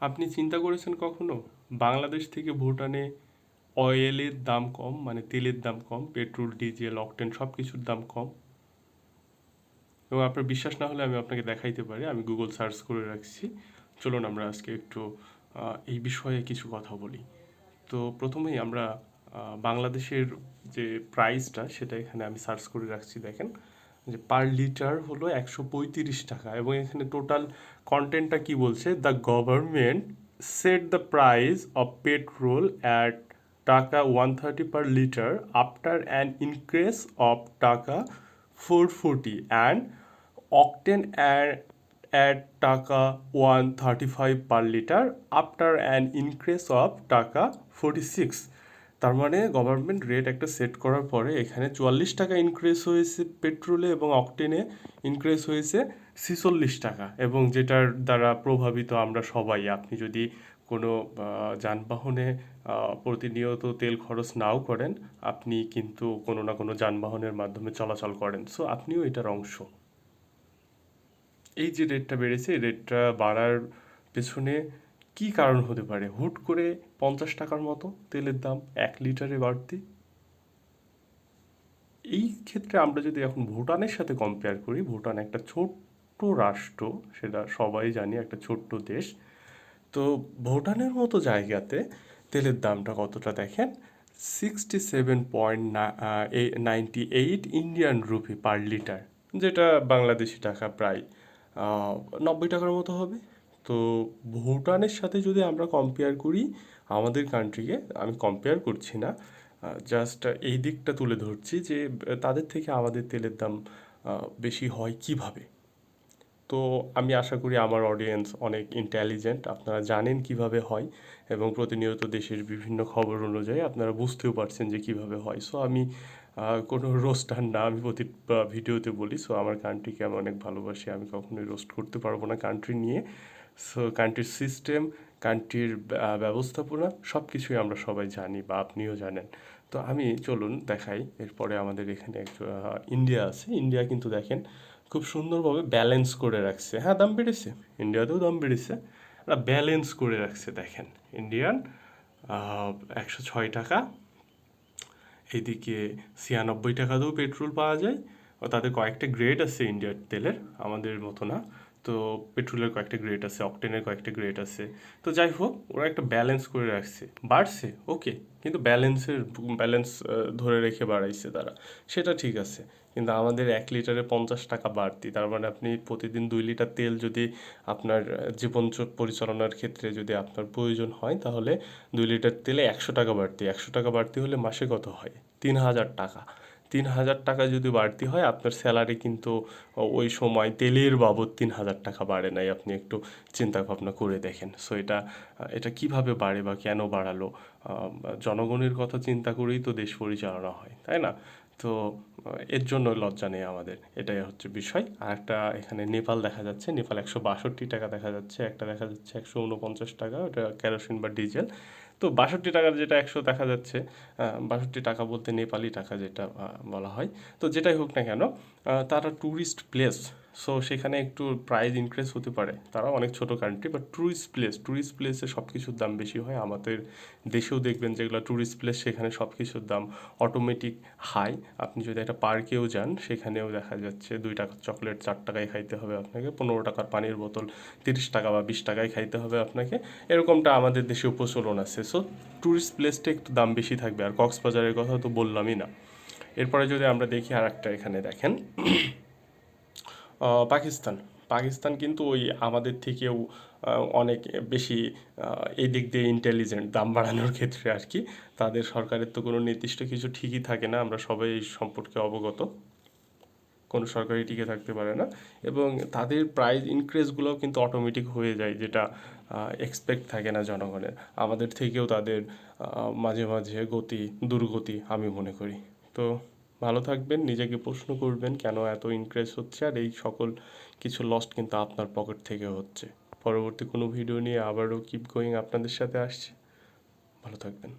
আপনি চিন্তা করেছেন কখনো? বাংলাদেশ থেকে ভুটানে অয়েলের দাম কম মানে তেলের দাম কম, পেট্রোল, ডিজেল, অকটেন সব কিছুর দাম কম? এবং আপনার বিশ্বাস না হলে আমি আপনাকে দেখাইতে পারি, আমি গুগল সার্চ করে রাখছি। চলুন আমরা আজকে একটু এই বিষয়ে কিছু কথা বলি। তো প্রথমেই আমরা বাংলাদেশের যে প্রাইসটা সেটা এখানে আমি সার্চ করে রাখছি, দেখেন। যে পার লিটার হলো একশো পঁয়ত্রিশ টাকা এবং এখানে টোটাল কন্টেন্টটা কি বলছে? The government set the price of petrol at taka one thirty per litre after an increase of taka four forty and octane at taka one thirty five per litre after an increase of taka forty six তার মানে government rate একটা set করার পরে এখানে চুয়াল্লিশ টাকা increase হয়েছে পেট্রোলে এবং অকটেনে ইনক্রিজ হয়েছে ছিচল্লিশ টাকা। এবং যেটার দ্বারা প্রভাবিত আমরা সবাই, আপনি যদি কোনো যানবাহনে প্রতিনিয়ত তেল খরচ নাও করেন, আপনি কিন্তু কোনো না কোনো যানবাহনের মাধ্যমে চলাচল করেন। সো আপনিও এটার অংশ। এই যে রেটটা বেড়েছে, এই রেটটা বাড়ার পেছনে কি কারণ হতে পারে? হুট করে পঞ্চাশ টাকার মতো তেলের দাম এক লিটারে বাড়তি? এই ক্ষেত্রে আমরা যদি এখন ভুটানের সাথে কম্পেয়ার করি, ভুটান একটা ছোট্ট রাষ্ট্র, সেটা সবাই জানি, একটা ছোট্ট দেশ। তো ভুটানের মতো জায়গাতে তেলের দামটা কতটা দেখেন? Sixty seven point ninety eight Indian rupee per litre যেটা বাংলাদেশি টাকা প্রায় নব্বই টাকার মতো হবে। তো ভুটানের সাথে যদি আমরা কম্পেয়ার করি, আমাদের কান্ট্রিকে আমি কম্পেয়ার করছি না। জাস্ট এই দিকটা তুলে ধরছি যে, তাদের থেকে আমাদের তেলের দাম বেশি হয় কীভাবে? তো আমি আশা করি আমার অডিয়েন্স অনেক ইন্টেলিজেন্ট আপনারা জানেন কীভাবে হয় এবং প্রতিনিয়ত দেশের বিভিন্ন খবর অনুযায়ী আপনারা বুঝতেও পারছেন যে কীভাবে হয়। সো আমি কোনো রোস্টার না, আমি প্রতি ভিডিওতে বলি সো আমার কান্ট্রিকে আমি অনেক ভালোবাসি, আমি কখনোই রোস্ট করতে পারব না কান্ট্রি নিয়ে। সো কান্ট্রির সিস্টেম কান্ট্রির ব্যবস্থাপনা সব কিছুই আমরা সবাই জানি বা আপনিও জানেন। তো আমি চলুন দেখাই, এরপরে আমাদের এখানে ইন্ডিয়া আছে। ইন্ডিয়া কিন্তু দেখেন খুব সুন্দরভাবে ব্যালেন্স করে রাখছে। হ্যাঁ দাম বেড়েছে। ইন্ডিয়াতেও দাম বেড়েছে। ওরা ব্যালেন্স করে রাখছে, দেখেন। ইন্ডিয়ান একশো ছয় টাকা। এইদিকে ছিয়ানব্বই টাকাতেও পেট্রোল পাওয়া যায়। ও তাদের কয়েকটা গ্রেড আছে ইন্ডিয়ার তেলের, আমাদের মতো না। তো পেট্রোলের কয়েকটা গ্রেড আছে অকটেনের কয়েকটা গ্রেড আছে। তো যাই হোক, ওরা একটা ব্যালেন্স করে রাখছে। বাড়ছে ওকে কিন্তু ব্যালেন্সের ব্যালেন্স ধরে রেখে বাড়াইছে তারা। সেটা ঠিক আছে, কিন্তু আমাদের এক লিটারে পঞ্চাশ টাকা বাড়তি। তার মানে আপনি প্রতিদিন দুই লিটার তেল যদি আপনার জীবন পরিচালনার ক্ষেত্রে যদি আপনার প্রয়োজন হয়, তাহলে দুই লিটার তেলে একশো টাকা বাড়তি। একশো টাকা বাড়তি হলে মাসে কত হয়? তিন হাজার টাকা। তিন হাজার টাকা যদি বাড়তি হয়, আপনার স্যালারি কিন্তু ওই সময় তেলের বাবদ তিন হাজার টাকা বাড়ে নাই। আপনি একটু চিন্তা ভাবনা করে দেখেন। সো এটা এটা কীভাবে বাড়ে বা কেন বাড়ালো? জনগণের কথা চিন্তা করেই তো দেশ পরিচালনা হয়, তাই না? তো, এর জন্য লজ্জা নেই আমাদের। এটাই হচ্ছে বিষয়। আর একটা এখানে নেপাল দেখা যাচ্ছে। নেপাল একশো বাষট্টি টাকা দেখা যাচ্ছে। একটা দেখা যাচ্ছে একশো উনপঞ্চাশ টাকা। ওটা কেরোসিন বা ডিজেল তো বাষট্টি টাকার যেটা একশো দেখা যাচ্ছে বাষট্টি টাকা বলতে নেপালি টাকা যেটা বলা হয়। তো যেটাই হোক না কেন তারা ট্যুরিস্ট প্লেস সো সেখানে একটু প্রাইস ইনক্রিজ হতে পারে। তারা অনেক ছোট country but tourist place tourist প্লেসে সব কিছুর দাম বেশি হয়। আমাদের দেশেও দেখবেন যেগুলো ট্যুরিস্ট প্লেস সেখানে সব কিছুর দাম অটোমেটিক হাই আপনি যদি একটা পার্কেও যান, সেখানেও দেখা যাচ্ছে দুই টাকার চকলেট চার টাকায় খাইতে হবে আপনাকে, পনেরো টাকার পানির বোতল তিরিশ টাকা বা বিশ টাকায় খাইতে হবে আপনাকে। এরকমটা আমাদের দেশেও প্রচলন আছে। সো ট্যুরিস্ট প্লেসটা একটু দাম বেশি থাকবে। আর কক্সবাজারের কথা তো বললামই না। এরপরে যদি আমরা দেখি আর একটা এখানে দেখেন। পাকিস্তান। পাকিস্তান কিন্তু ওই আমাদের থেকেও অনেক বেশি এই দিক দিয়ে ইন্টেলিজেন্ট দাম বাড়ানোর ক্ষেত্রে আর কি। তাদের সরকারের তো কোনো নির্দিষ্ট কিছু ঠিকই থাকে না, আমরা সবাই এই সম্পর্কে অবগত। কোনো সরকারই টিকে থাকতে পারে না। এবং তাদের প্রাইস ইনক্রিজগুলোও কিন্তু অটোমেটিক হয়ে যায়, যেটা এক্সপেক্ট থাকে না জনগণের। আমাদের থেকেও তাদের মাঝে মাঝে গতি, দুর্গতি আমি মনে করি। তো ভালো থাকবেন, নিজেকে প্রশ্ন করবেন কেন এত ইনক্রেস হচ্ছে আর এই সকল কিছু লস্ট কিন্তু আপনার পকেট থেকে হচ্ছে। পরবর্তী কোনো ভিডিও নিয়ে আবারও কিপ গোয়িং আপনাদের সাথে আসছে। ভালো থাকবেন।